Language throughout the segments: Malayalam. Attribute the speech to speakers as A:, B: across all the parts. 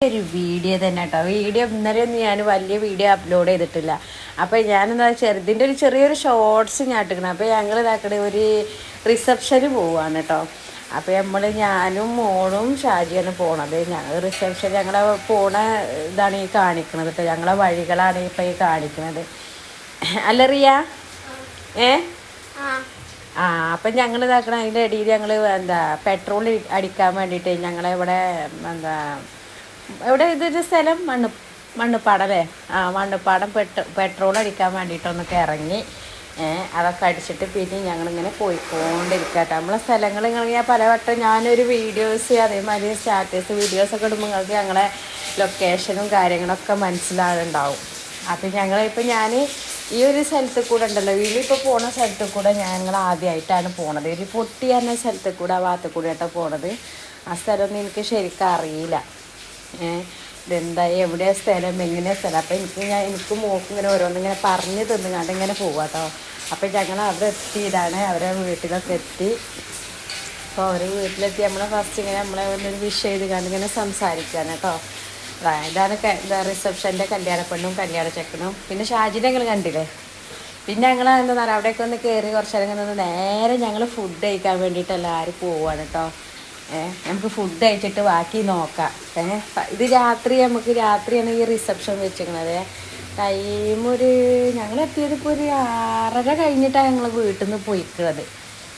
A: ഒരു വീഡിയോ തന്നെ കേട്ടോ. വീഡിയോ ഇന്നലെ ഒന്നും ഞാൻ വലിയ വീഡിയോ അപ്ലോഡ് ചെയ്തിട്ടില്ല. അപ്പോൾ ഞാനെന്താ ചെറുതിന്റെ ഒരു ചെറിയൊരു ഷോർട്സ് ഞാൻ ഇട്ടിക്കണം അപ്പോൾ ഞങ്ങൾ ഇതാക്കണ ഒരു റിസപ്ഷന് പോവാണ് കേട്ടോ. അപ്പോൾ നമ്മൾ ഞാനും മോളും ഷാജിയാണ് പോണത്. ഞങ്ങൾ റിസപ്ഷൻ ഞങ്ങളെ പോണ ഇതാണ് ഈ കാണിക്കണത് കേട്ടോ. ഞങ്ങളെ വഴികളാണ് ഇപ്പോൾ ഈ കാണിക്കുന്നത് അല്ല റിയ? ഏ? ആ. അപ്പം ഞങ്ങൾ ഇതാക്കണം അതിന്റെ ഇടയിൽ ഞങ്ങൾ എന്താ പെട്രോൾ അടിക്കാൻ വേണ്ടിയിട്ട് ഞങ്ങളെ ഇവിടെ എന്താ എവിടെ ഇതൊരു സ്ഥലം? മണ്ണ് മണ്ണുപ്പാടല്ലേ ആ മണ്ണുപ്പാടം പെട്രോ പെട്രോൾ അടിക്കാൻ വേണ്ടിയിട്ടൊന്നൊക്കെ ഇറങ്ങി അതൊക്കെ അടിച്ചിട്ട് പിന്നെ ഞങ്ങളിങ്ങനെ പോയിക്കൊണ്ടിരിക്കട്ടെ. നമ്മളെ സ്ഥലങ്ങൾ ഇങ്ങനെ ഞാൻ പലവട്ടം ഞാനൊരു വീഡിയോസ് അതേമാതിരി സ്റ്റാറ്റസ് വീഡിയോസൊക്കെ ഇടുമ്പോൾ നിങ്ങൾക്ക് ഞങ്ങളെ ലൊക്കേഷനും കാര്യങ്ങളൊക്കെ മനസ്സിലാകുന്നുണ്ടാവും അപ്പം ഞങ്ങളിപ്പോൾ ഞാൻ ഈ ഒരു സ്ഥലത്ത് കൂടെ ഉണ്ടല്ലോ. വീട്ടിലിപ്പോൾ പോണ സ്ഥലത്ത് കൂടെ ഞങ്ങൾ ആദ്യമായിട്ടാണ് പോണത്. ഒരു പൊട്ടി എന്ന സ്ഥലത്ത് കൂടെ ആ ഭാഗത്ത് കൂടെ ആയിട്ടാണ് പോണത്. ആ സ്ഥലമൊന്നും എനിക്ക് ശരിക്കും അറിയില്ല. ഇതെന്താ എവിടെയാ സ്ഥലം എങ്ങനെയാ സ്ഥലം? അപ്പം എനിക്ക് ഞാൻ എനിക്ക് മോക്ക് ഇങ്ങനെ ഓരോന്നിങ്ങനെ പറഞ്ഞ് തിന്നുകൊണ്ട് ഇങ്ങനെ പോവാ അപ്പം ഞങ്ങൾ അവിടെ എത്തിയതാണ് അവരെ വീട്ടിലൊക്കെ എത്തി. അപ്പോൾ അവർ വീട്ടിലെത്തി നമ്മളെ ഫസ്റ്റ് ഇങ്ങനെ നമ്മളെ ഒരു വിഷ് ചെയ്ത് കണ്ട് ഇങ്ങനെ സംസാരിക്കുകയാണ് കേട്ടോ ഇതാണ് റിസപ്ഷന്റെ കല്യാണ പെണ്ണും കല്യാണ ചെക്കനും. പിന്നെ ഷാജിനെ ഞങ്ങൾ കണ്ടില്ലേ? പിന്നെ ഞങ്ങൾ എന്താ പറയുക അവിടെയൊക്കെ ഒന്ന് കയറി കുറച്ച് നേരം നേരെ ഞങ്ങൾ ഫുഡ് കഴിക്കാൻ വേണ്ടിയിട്ട് എല്ലാവരും പോവാണ് കേട്ടോ നമുക്ക് ഫുഡ് കഴിച്ചിട്ട് ബാക്കി നോക്കാം. ഏഹ് ഇത് രാത്രി നമുക്ക് രാത്രിയാണ് ഈ റിസപ്ഷൻ വെച്ചിരിക്കുന്നത്. ടൈം ഒരു ഞങ്ങൾ എത്തിയത് ഇപ്പോൾ ഒരു ആറര കഴിഞ്ഞിട്ടാണ് ഞങ്ങൾ വീട്ടിൽ നിന്ന് പോയിക്കുന്നത്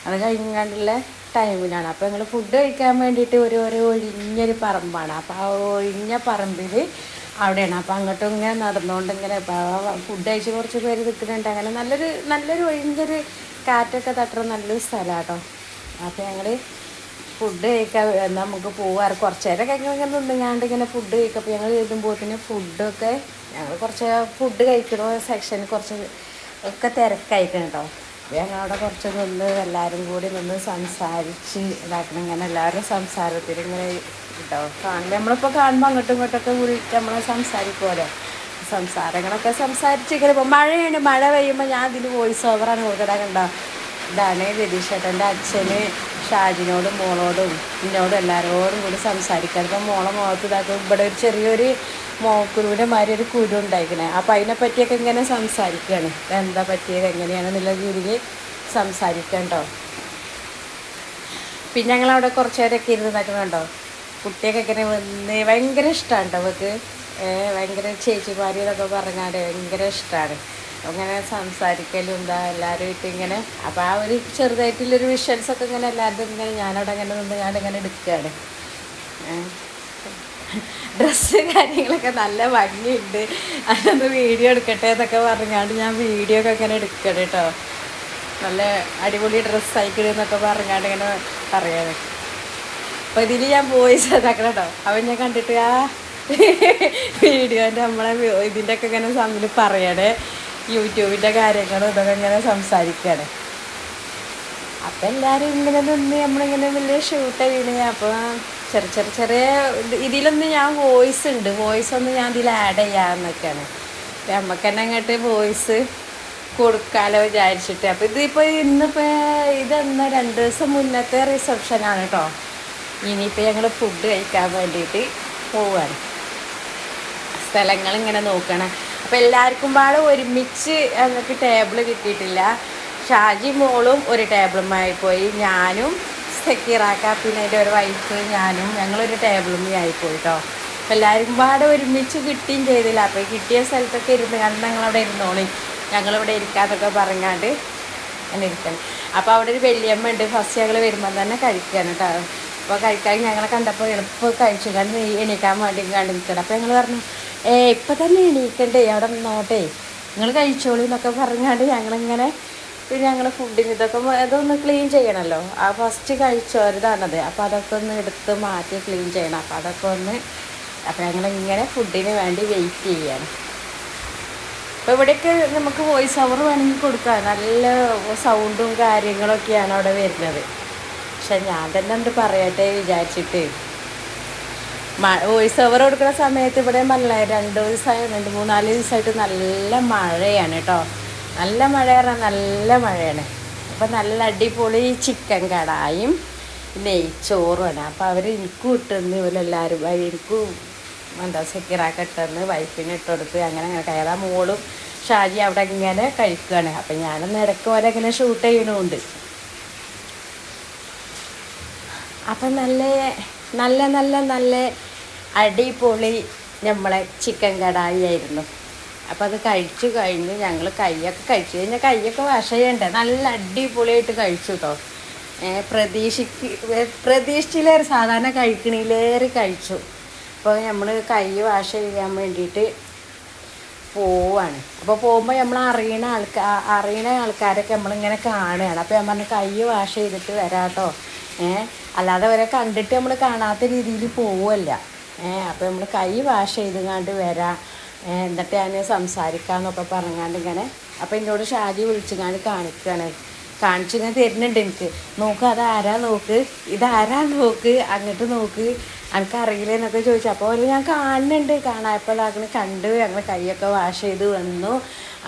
A: അത് കഴിഞ്ഞാണ്ടുള്ള ടൈമിലാണ് അപ്പോൾ ഞങ്ങൾ ഫുഡ് കഴിക്കാൻ വേണ്ടിയിട്ട് ഒരു ഒരു ഒഴിഞ്ഞൊരു പറമ്പാണ്. അപ്പോൾ ആ ഒഴിഞ്ഞ പറമ്പിൽ അവിടെയാണ്. അപ്പോൾ അങ്ങോട്ടും ഇങ്ങനെ നടന്നുകൊണ്ട് ഇങ്ങനെ ഫുഡ് കഴിച്ച് കുറച്ച് പേര് നിൽക്കുന്നുണ്ട്. അങ്ങനെ നല്ലൊരു നല്ലൊരു ഒഴിഞ്ഞൊരു കാറ്റൊക്കെ തട്ടുന്ന നല്ലൊരു സ്ഥലമാണ് കേട്ടോ അപ്പോൾ ഞങ്ങൾ ഫുഡ് കഴിക്കാൻ നമുക്ക് പോവാറ് കുറച്ച് നേരം ഇങ്ങനെ നിന്നുങ്ങാണ്ട് ഇങ്ങനെ ഫുഡ് കഴിക്കാം. അപ്പോൾ ഞങ്ങൾ തന്നെ ഫുഡൊക്കെ ഞങ്ങൾ കുറച്ച് ഫുഡ് കഴിക്കണ സെക്ഷനിൽ കുറച്ച് ഒക്കെ തിരക്കായിക്കണം കേട്ടോ ഞങ്ങളവിടെ കുറച്ച് നിന്ന് എല്ലാവരും കൂടി നിന്ന് സംസാരിച്ച് ഇതാക്കണം. ഇങ്ങനെ എല്ലാവരും സംസാരത്തിൽ ഇങ്ങനെ കേട്ടോ കാണുമ്പോൾ നമ്മളിപ്പോൾ കാണുമ്പോൾ അങ്ങോട്ടും ഇങ്ങോട്ടൊക്കെ വിളിച്ച് നമ്മൾ സംസാരിക്കുമല്ലോ സംസാരങ്ങളൊക്കെ സംസാരിച്ച് ഇങ്ങനെ ഇപ്പോൾ മഴയാണ്. മഴ പെയ്യുമ്പോൾ ഞാൻ ഇതിൽ വോയിസ് ഓവറാണ് കൊടുക്കടാ കണ്ടോ? ഇതാണ് രതീഷേട്ടന്റെ അച്ഛന് ഷാജിനോടും മോളോടും എന്നോടും എല്ലാവരോടും കൂടി സംസാരിക്കാൻ ഇപ്പം മോളെ മുഖത്ത് ഇതാക്കും. ഇവിടെ ഒരു ചെറിയൊരു മോക്കുരുവിന്റെ മാതിരി ഒരു കുരു ഉണ്ടായിരിക്കണേ അപ്പം അതിനെ പറ്റിയൊക്കെ ഇങ്ങനെ സംസാരിക്കുകയാണ് എന്താ പറ്റിയത് എങ്ങനെയാണെന്നുള്ള രീതിയിൽ സംസാരിക്കണ്ടോ പിന്നെ പിന്നെ ഞങ്ങളവിടെ കുറച്ച് നേരമൊക്കെ ഇരുന്ന് നടക്കുന്നുണ്ടോ കുട്ടിയൊക്കെ ഇങ്ങനെ വന്ന് ഭയങ്കര ഇഷ്ടമാണ് കേട്ടോ അവർക്ക് ഭയങ്കര ചേച്ചിമാരിന്നൊക്കെ പറഞ്ഞാൽ ഭയങ്കര ഇഷ്ടമാണ് അങ്ങനെ സംസാരിക്കലും എന്താ എല്ലാവരുമായിട്ട് ഇങ്ങനെ. അപ്പോൾ ആ ഒരു ചെറുതായിട്ടുള്ളൊരു വിഷ്വൽസൊക്കെ ഇങ്ങനെ എല്ലാവരും ഇങ്ങനെ ഞാനവിടെ അങ്ങനെ നിന്ന് ഞാൻ എടുക്കുകയാണ് ഡ്രസ്സ് കാര്യങ്ങളൊക്കെ നല്ല ഭംഗിയുണ്ട്. അതൊന്ന് വീഡിയോ എടുക്കട്ടെ എന്നൊക്കെ പറഞ്ഞാണ്ട് ഞാൻ വീഡിയോ ഒക്കെ ഇങ്ങനെ എടുക്കണം കേട്ടോ നല്ല അടിപൊളി ഡ്രസ്സ് അയക്കണം എന്നൊക്കെ പറഞ്ഞാണ്ട് ഇങ്ങനെ പറയാണ്. അപ്പോൾ ഇതിൽ ഞാൻ വോയിസ് ഇതാക്കണം കേട്ടോ അവൻ ഞാൻ കണ്ടിട്ട് ആ വീഡിയോന്റെ നമ്മളെ ഇതിന്റെ ഒക്കെ ഇങ്ങനെ സമയം പറയണേ. യൂട്യൂബിന്റെ കാര്യങ്ങളും ഇതൊക്കെ ഇങ്ങനെ സംസാരിക്കുകയാണ് അപ്പം എല്ലാവരും ഇങ്ങനെ നിന്ന് നമ്മളിങ്ങനെ വലിയ ഷൂട്ട് വീണ് അപ്പോൾ ചെറിയ ചെറിയ ചെറിയ ഇതിലൊന്നും ഞാൻ വോയിസ് ഉണ്ട്. വോയിസ് ഒന്ന് ഞാൻ ഇതിൽ ആഡ് ചെയ്യാമെന്നൊക്കെയാണ് നമുക്ക് തന്നെ അങ്ങോട്ട് വോയിസ് കൊടുക്കാലോ വിചാരിച്ചിട്ട്. അപ്പോൾ ഇതിപ്പോൾ ഇന്നിപ്പോൾ ഇതെന്ന രണ്ട് ദിവസം മുന്നത്തെ റിസപ്ഷനാണ് കേട്ടോ ഇനിയിപ്പോൾ ഞങ്ങൾ ഫുഡ് കഴിക്കാൻ വേണ്ടിയിട്ട് പോവുകയാണ് സ്ഥലങ്ങൾ ഇങ്ങനെ നോക്കണം. അപ്പം എല്ലാവർക്കും പാടെ ഒരുമിച്ച് എന്നൊക്കെ ടേബിൾ കിട്ടിയിട്ടില്ല. ഷാജി മോളും ഒരു ടേബിളുമായി പോയി. ഞാനും സെക്കീറാക്ക പിന്നെ എന്റെ ഒരു വൈഫ് ഞാനും ഞങ്ങളൊരു ടേബിളുമേ ആയിപ്പോയി കേട്ടോ അപ്പം എല്ലാവർക്കും പാടെ ഒരുമിച്ച് കിട്ടുകയും ചെയ്തില്ല. അപ്പോൾ കിട്ടിയ സ്ഥലത്തൊക്കെ ഇരുന്ന് കണ്ട് ഞങ്ങളവിടെ ഇരുന്നോളി. ഞങ്ങളിവിടെ ഇരിക്കാന്നൊക്കെ പറഞ്ഞാണ്ട് അങ്ങനെ ഇരിക്കണം. അപ്പോൾ അവിടെ ഒരു വലിയമ്മ ഉണ്ട്. ഫസ്റ്റ് ഞങ്ങൾ വരുമ്പോൾ തന്നെ കഴിക്കുകയാണ് കേട്ടോ അപ്പോൾ കഴിക്കാൻ ഞങ്ങളെ കണ്ടപ്പോൾ എളുപ്പം കഴിച്ചു. കണ്ട് എണീക്കാൻ വേണ്ടി കണ്ട് നിൽക്കണം അപ്പോൾ ഞങ്ങൾ പറഞ്ഞു ഏ ഇപ്പം തന്നെ എണീക്കണ്ടേ? അവിടെ നിന്നോട്ടെ. നിങ്ങൾ കഴിച്ചോളൂ എന്നൊക്കെ പറഞ്ഞാണ്ട് ഞങ്ങളിങ്ങനെ ഞങ്ങൾ ഫുഡിന് ഇതൊക്കെ ഇതൊന്ന് ക്ലീൻ ചെയ്യണമല്ലോ ആ ഫസ്റ്റ് കഴിച്ചവരുതാണത് അപ്പോൾ അതൊക്കെ ഒന്ന് എടുത്ത് മാറ്റി ക്ലീൻ ചെയ്യണം. അപ്പോൾ അതൊക്കെ ഒന്ന് അപ്പോൾ ഞങ്ങളിങ്ങനെ ഫുഡിന് വേണ്ടി വെയിറ്റ് ചെയ്യാണ്. അപ്പോൾ ഇവിടെയൊക്കെ നമുക്ക് വോയിസ് ഓവർ വേണമെങ്കിൽ കൊടുക്കാം. നല്ല സൗണ്ടും കാര്യങ്ങളൊക്കെയാണ് അവിടെ വരുന്നത്. പക്ഷെ ഞാൻ തന്നെ എന്ത് പറയട്ടെ വിചാരിച്ചിട്ട്. വോയിസ് ഓവർ കൊടുക്കുന്ന സമയത്ത് ഇവിടെ നല്ല രണ്ട് ദിവസമായി രണ്ട് മൂന്നാൽ ദിവസമായിട്ട് നല്ല മഴയാണ് കേട്ടോ നല്ല മഴ പറഞ്ഞാൽ നല്ല മഴയാണ്. അപ്പം നല്ല അടിപൊളി ചിക്കൻ കടായും നെയ്ച്ചോറുമാണ് അപ്പം അവർ എനിക്കും ഇട്ടെന്ന് ഇവരെല്ലാവരും എനിക്കും എന്താ സെക്യൂറാക്കി ഇട്ടെന്ന് വൈഫിന് ഇട്ട് കൊടുത്ത് അങ്ങനെ അങ്ങനെ കയറാൻ മോളും ഷാജി അവിടെ ഇങ്ങനെ കഴിക്കുകയാണ് അപ്പം ഞാനൊന്ന് ഇടയ്ക്ക് പോലെ ഇങ്ങനെ ഷൂട്ട് ചെയ്യണമുണ്ട് അപ്പം നല്ല നല്ല നല്ല നല്ല അടിപൊളി നമ്മളെ ചിക്കൻ കടായി ആയിരുന്നു അപ്പം അത് കഴിച്ചു കഴിഞ്ഞ് ഞങ്ങൾ കൈയൊക്കെ കഴിച്ചു. കഴിഞ്ഞാൽ കൈയൊക്കെ വാഷ് ചെയ്യണ്ടേ? നല്ല അടിപൊളിയായിട്ട് കഴിച്ചു കേട്ടോ പ്രതീക്ഷിക്ക് പ്രതീക്ഷിച്ചിലേറെ സാധാരണ കഴിക്കണിലേറെ കഴിച്ചു. അപ്പോൾ നമ്മൾ കൈ വാഷ് ചെയ്യാൻ വേണ്ടിയിട്ട് പോവാണ്. അപ്പോൾ പോകുമ്പോൾ നമ്മൾ അറിയണ ആൾക്കാർ അറിയണ ആൾക്കാരൊക്കെ നമ്മളിങ്ങനെ കാണുകയാണ്. അപ്പോൾ ഞാൻ പറഞ്ഞു കൈ വാഷ് ചെയ്തിട്ട് വരാട്ടോ. ഏഹ് അല്ലാതെ അവരെ കണ്ടിട്ട് നമ്മൾ കാണാത്ത രീതിയിൽ പോവല്ല. ഏഹ് അപ്പോൾ നമ്മൾ കൈ വാഷ് ചെയ്തുകൊണ്ട് വരാം. എന്നിട്ട് ഞാൻ സംസാരിക്കാമെന്നൊക്കെ പറഞ്ഞാണ്ട് ഇങ്ങനെ. അപ്പോൾ എന്നോട് ഷാജി വിളിച്ചുകൊണ്ട് കാണിക്കുകയാണ് കാണിച്ചു ഇങ്ങനെ തരുന്നുണ്ട് എനിക്ക്. നോക്ക് അതാരാ നോക്ക്? ഇതാരാ നോക്ക്? അങ്ങോട്ട് നോക്ക്. എനിക്ക് അറിയില്ല എന്നൊക്കെ ചോദിച്ചു. അപ്പോൾ അവർ ഞാൻ കാണുന്നുണ്ട്. കാണായപ്പോൾ അങ്ങനെ കണ്ടു ഞങ്ങൾ കൈയൊക്കെ വാഷ് ചെയ്ത് വന്നു.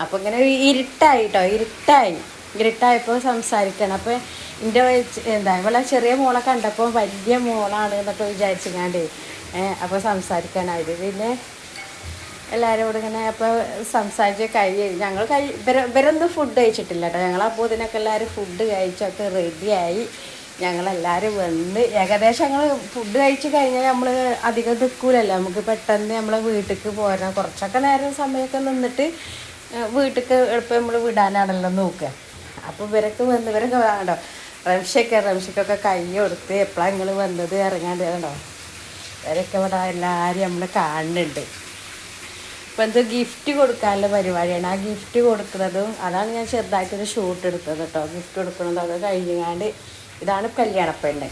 A: അപ്പോൾ ഇങ്ങനെ ഇരുട്ടായി കേട്ടോ ഇരുട്ടായി. ഇരുട്ടായപ്പോൾ സംസാരിക്കണം. അപ്പോൾ എന്റെ എന്താ ഇവളെ ചെറിയ മോളെ കണ്ടപ്പോൾ വലിയ മോളാണ് എന്നൊക്കെ വിചാരിച്ചിങ്ങാണ്ട്. അപ്പോൾ സംസാരിക്കാനായത് പിന്നെ എല്ലാവരും കൂടെ ഇങ്ങനെ അപ്പോൾ സംസാരിച്ച് കൈ ഞങ്ങൾ കഴി ഇവരെ ഇവരൊന്നും ഫുഡ് കഴിച്ചിട്ടില്ല കേട്ടോ ഞങ്ങൾ അപ്പോൾ ഇതിനൊക്കെ എല്ലാവരും ഫുഡ് കഴിച്ചൊക്കെ റെഡിയായി ഞങ്ങളെല്ലാവരും വന്ന് ഏകദേശം ഞങ്ങൾ ഫുഡ് കഴിച്ച് കഴിഞ്ഞാൽ നമ്മൾ അധികം നിൽക്കൂലല്ലോ നമുക്ക് പെട്ടെന്ന് നമ്മളെ വീട്ടിലേക്ക് പോരാൻ കുറച്ചൊക്കെ നേരം സമയമൊക്കെ നിന്നിട്ട് വീട്ടിലേക്ക് എളുപ്പം നമ്മൾ വിടാനാണല്ലോ നോക്കുക. അപ്പോൾ ഇവരൊക്കെ വന്ന് ഇവരൊക്കെ വേണ്ടോ റംഷയ്ക്ക് റംഷയ്ക്കൊക്കെ കൈ കൊടുത്ത് എപ്പോഴാണ് നിങ്ങൾ വന്നത് ഇറങ്ങാണ്ട് കേട്ടോ ഇവരൊക്കെ ഇവിടെ എല്ലാവരും നമ്മൾ കാണുന്നുണ്ട്. ഇപ്പം എന്തോ ഗിഫ്റ്റ് കൊടുക്കാനുള്ള പരിപാടിയാണ്. ആ ഗിഫ്റ്റ് കൊടുക്കുന്നതും അതാണ് ഞാൻ ചെറുതായിട്ടൊരു ഷൂട്ട് എടുത്തത് കേട്ടോ ഗിഫ്റ്റ് കൊടുക്കുന്നതും അത് കഴിഞ്ഞാണ്ട് ഇതാണ് കല്യാണപ്പെണ്ണ്.